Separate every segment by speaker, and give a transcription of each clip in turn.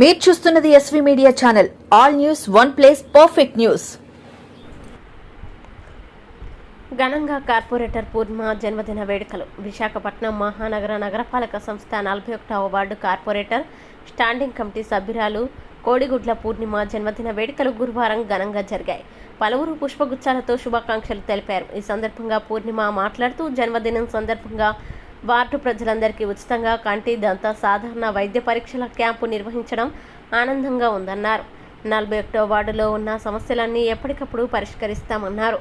Speaker 1: మీరు చూస్తున్నది SV media channel all news one place perfect news
Speaker 2: ఘనంగా కార్పొరేటర్ పూర్ణిమ జన్మదిన వేడుకలు. విశాఖపట్నం మహానగర నగరపాలక సంస్థ నలభై ఒకటవ వార్డు కార్పొరేటర్ స్టాండింగ్ కమిటీ సభ్యురాలు కోడిగుడ్ల పూర్ణిమ జన్మదిన వేడుకలు గురువారం ఘనంగా జరిగాయి. పలువురు పుష్పగుచ్చాలతో శుభాకాంక్షలు తెలిపారు. ఈ సందర్భంగా పూర్ణిమ మాట్లాడుతూ జన్మదినం సందర్భంగా వార్డు ప్రజలందరికీ ఉచితంగా కంటి దంత సాధారణ వైద్య పరీక్షల క్యాంపు నిర్వహించడం ఆనందంగా ఉందన్నారు. నలభై ఒకటో వార్డులో ఉన్న సమస్యలన్నీ ఎప్పటికప్పుడు పరిష్కరిస్తామన్నారు.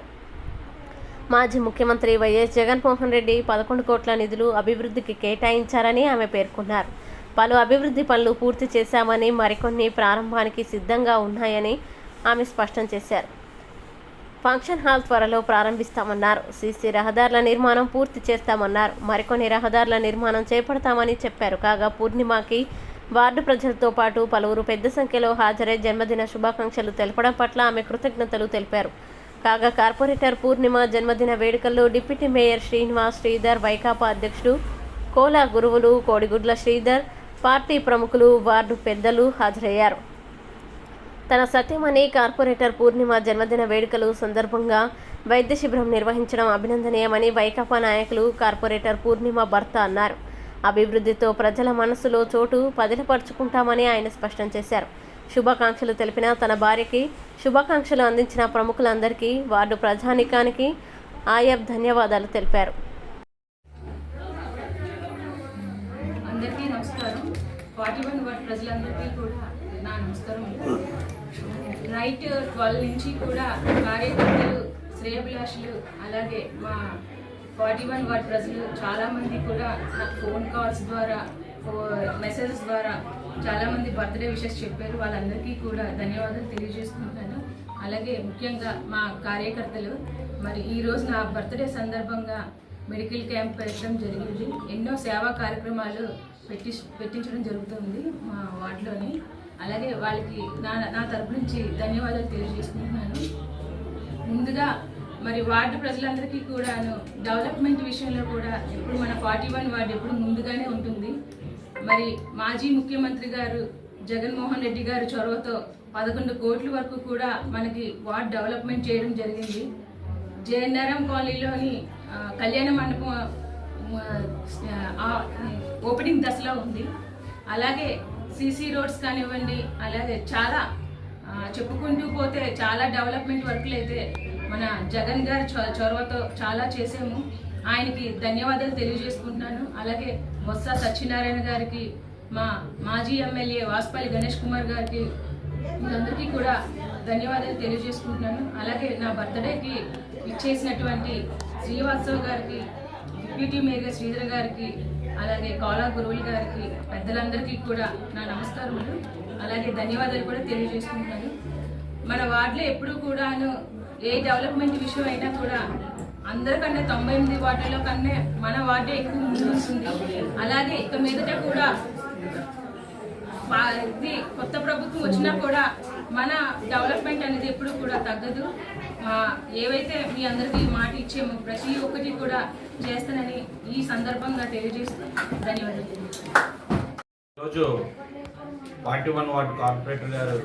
Speaker 2: మాజీ ముఖ్యమంత్రి వైఎస్ జగన్మోహన్ రెడ్డి పదకొండు కోట్ల నిధులు అభివృద్ధికి కేటాయించారని ఆమె పేర్కొన్నారు. పలు అభివృద్ధి పనులు పూర్తి చేశామని మరికొన్ని ప్రారంభానికి సిద్ధంగా ఉన్నాయని ఆమె స్పష్టం చేశారు. ఫంక్షన్ హాల్ త్వరలో ప్రారంభిస్తామన్నారు. సీసీ రహదారుల నిర్మాణం పూర్తి చేస్తామన్నారు. మరికొన్ని రహదారుల నిర్మాణం చేపడతామని చెప్పారు. కాగా పూర్ణిమకి వార్డు ప్రజలతో పాటు పలువురు పెద్ద సంఖ్యలో హాజరై జన్మదిన శుభాకాంక్షలు తెలపడం పట్ల ఆమె కృతజ్ఞతలు తెలిపారు. కాగా కార్పొరేటర్ పూర్ణిమ జన్మదిన వేడుకల్లో డిప్యూటీ మేయర్ శ్రీనివాస్ శ్రీధర్ వైకాపా అధ్యక్షుడు కోలా గురువులు కోడిగుడ్ల శ్రీధర్ పార్టీ ప్రముఖులు వార్డు పెద్దలు హాజరయ్యారు. తన సత్యమణి కార్పొరేటర్ పూర్ణిమ జన్మదిన వేడుకలు సందర్భంగా వైద్య శిబిరం నిర్వహించడం అభినందనీయమని వైకాపా నాయకులు కార్పొరేటర్ పూర్ణిమ భర్త అన్నారు. అభివృద్ధితో ప్రజల మనసులో చోటు పదిలపరుచుకుంటామని ఆయన స్పష్టం చేశారు. శుభాకాంక్షలు తెలిపిన తన భార్యకి శుభాకాంక్షలు అందించిన ప్రముఖులందరికీ వార్డు ప్రజానికానికి ఆయబ్ ధన్యవాదాలు తెలిపారు.
Speaker 3: అందరికీ నమస్కారం. ఫార్టీ వన్ ప్రజలందరికీ కూడా నా నమస్కారం. నైట్ ట్వెల్వ్ నుంచి కూడా కార్యకర్తలు శ్రేయభిలాషులు అలాగే మా ఫార్టీ వన్ వార్డ్ ప్రజలు చాలామంది కూడా నాకు ఫోన్ కాల్స్ ద్వారా మెసేజెస్ ద్వారా చాలామంది బర్త్డే విషెస్ చెప్పారు. వాళ్ళందరికీ కూడా ధన్యవాదాలు తెలియజేసుకుంటున్నాను. అలాగే ముఖ్యంగా మా కార్యకర్తలు మరి ఈరోజు నా బర్త్డే సందర్భంగా మెడికల్ క్యాంప్ పెట్టడం జరిగింది. ఎన్నో సేవా కార్యక్రమాలు పెట్టి పెట్టించడం జరుగుతుంది మా వార్డులోని. అలాగే వాళ్ళకి నా నా తరపు నుంచి ధన్యవాదాలు తెలియజేసుకుంటున్నాను. ముందుగా మరి వార్డు ప్రజలందరికీ కూడాను డెవలప్మెంట్ విషయంలో కూడా ఇప్పుడు మన ఫార్టీ వన్ వార్డు ఎప్పుడు ముందుగానే ఉంటుంది. మరి మాజీ ముఖ్యమంత్రి గారు జగన్మోహన్ రెడ్డి గారు చొరవతో పదకొండు కోట్ల వరకు కూడా మనకి వార్డ్ డెవలప్మెంట్ చేయడం జరిగింది. జయనగరం కాలనీలోని కళ్యాణ మండపం ఓపెనింగ్ దశలో ఉంది. అలాగే సీసీ రోడ్స్ కానివ్వండి అలాగే చాలా చెప్పుకుంటూ పోతే చాలా డెవలప్మెంట్ వర్క్లు అయితే మన జగన్ గారి చొరవతో చాలా చేసాము ఆయనకి ధన్యవాదాలు తెలియజేసుకుంటున్నాను. అలాగే బొత్స సత్యనారాయణ గారికి మా మాజీ ఎమ్మెల్యే వాసుపల్లి గణేష్ కుమార్ గారికి వీళ్ళందరికీ కూడా ధన్యవాదాలు తెలియజేసుకుంటున్నాను. అలాగే నా బర్త్డేకి ఇచ్చేసినటువంటి శ్రీవాత్సవ్ గారికి డిప్యూటీ మేయర్ శ్రీధర్ గారికి అలాగే కాలా గురువులు గారికి పెద్దలందరికీ కూడా నా నమస్కారములు. అలాగే ధన్యవాదాలు కూడా తెలియజేసుకుంటున్నాను. మన వార్డులో ఎప్పుడూ కూడాను ఏ డెవలప్మెంట్ విషయం అయినా కూడా అందరికన్నా తొంభై ఎనిమిది వార్డులలో కన్నా మన వార్డే ఎక్కువ ముందు వస్తుంది. అలాగే ఇక మీదట కూడా ఇది కొత్త ప్రభుత్వం వచ్చినా కూడా మన డెవలప్మెంట్ అనేది ఎప్పుడు కూడా తగ్గదు. ఏవైతే మీ అందరికీ మాట ఇచ్చేమో ప్రతి ఒక్కటి కూడా చేస్తానని ఈ సందర్భంగా తెలియజేస్తూ ధన్యవాదాలు.
Speaker 4: ఈరోజు ఫార్టీ వన్ వార్డ్ కార్పొరేటర్ గారు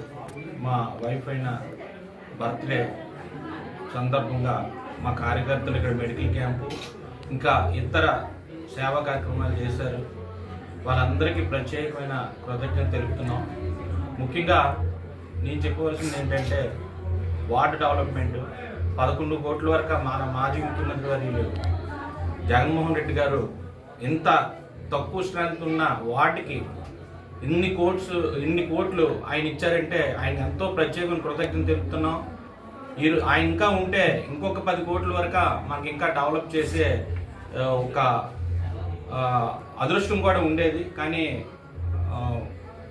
Speaker 4: మా వైఫ్ అయిన బర్త్డే సందర్భంగా మా కార్యకర్తలు ఇక్కడ మెడికల్ క్యాంపు ఇంకా ఇతర సేవా కార్యక్రమాలు చేశారు. వాళ్ళందరికీ ప్రత్యేకమైన కృతజ్ఞత తెలుపుతున్నాం. ముఖ్యంగా నేను చెప్పవలసింది ఏంటంటే వార్డు డెవలప్మెంట్ పదకొండు కోట్ల వరకు మన మాజీ ముఖ్యమంత్రి వర్యులు జగన్మోహన్ రెడ్డి గారు ఇంత తక్కువ స్ట్రెంత్ ఉన్న వాటికి ఇన్ని కోట్స్ ఇన్ని కోట్లు ఆయన ఇచ్చారంటే ఆయన ఎంతో ప్రత్యేకమైన కృతజ్ఞత తెలుపుతున్నాం. ఈ ఆయన ఇంకా ఉంటే ఇంకొక పది కోట్ల వరకు మనకి ఇంకా డెవలప్ చేసే ఒక అదృష్టం కూడా ఉండేది. కానీ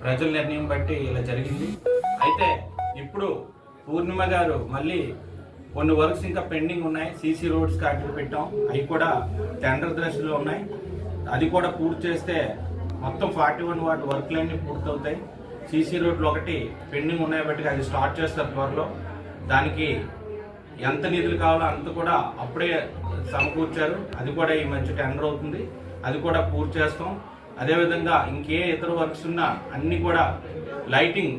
Speaker 4: ప్రజల నిర్ణయం బట్టి ఇలా జరిగింది. అయితే ఇప్పుడు పూర్ణిమ గారు మళ్ళీ కొన్ని వర్క్స్ ఇంకా పెండింగ్ ఉన్నాయి. సీసీ రోడ్స్ కాకి పెట్టాం. అవి కూడా టెండర్ దశలో ఉన్నాయి. అది కూడా పూర్తి చేస్తే మొత్తం ఫార్టీ వన్ వాటి వర్క్లన్నీ పూర్తవుతాయి. సీసీ రోడ్లు ఒకటి పెండింగ్ ఉన్నాయి బట్టి అది స్టార్ట్ చేస్తారు త్వరలో. దానికి ఎంత నిధులు కావాలో అంత కూడా అప్పుడే సమకూర్చారు. అది కూడా ఈ మధ్య టెండర్ అవుతుంది. అది కూడా పూర్తి చేస్తాం. అదేవిధంగా ఇంకే ఇతర వర్క్స్ ఉన్నా అన్నీ కూడా లైటింగ్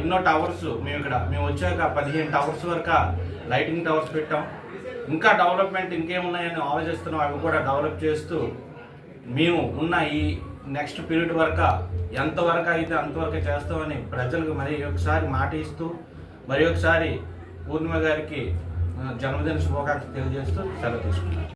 Speaker 4: ఎన్నో టవర్స్ మేము ఇక్కడ మేము వచ్చాక పదిహేను టవర్స్ వరకు లైటింగ్ టవర్స్ పెట్టాం. ఇంకా డెవలప్మెంట్ ఇంకేమున్నాయని ఆలోచిస్తున్నాం అవి కూడా డెవలప్ చేస్తూ మేము ఉన్న ఈ నెక్స్ట్ పీరియడ్ వరకు ఎంతవరకు అయితే అంతవరకు చేస్తామని ప్రజలకు మరి ఒకసారి మాట ఇస్తూ మరి ఒకసారి పూర్ణిమ గారికి జన్మదిన శుభాకాంక్షలు తెలియజేస్తూ సెలవు తీసుకుంటాం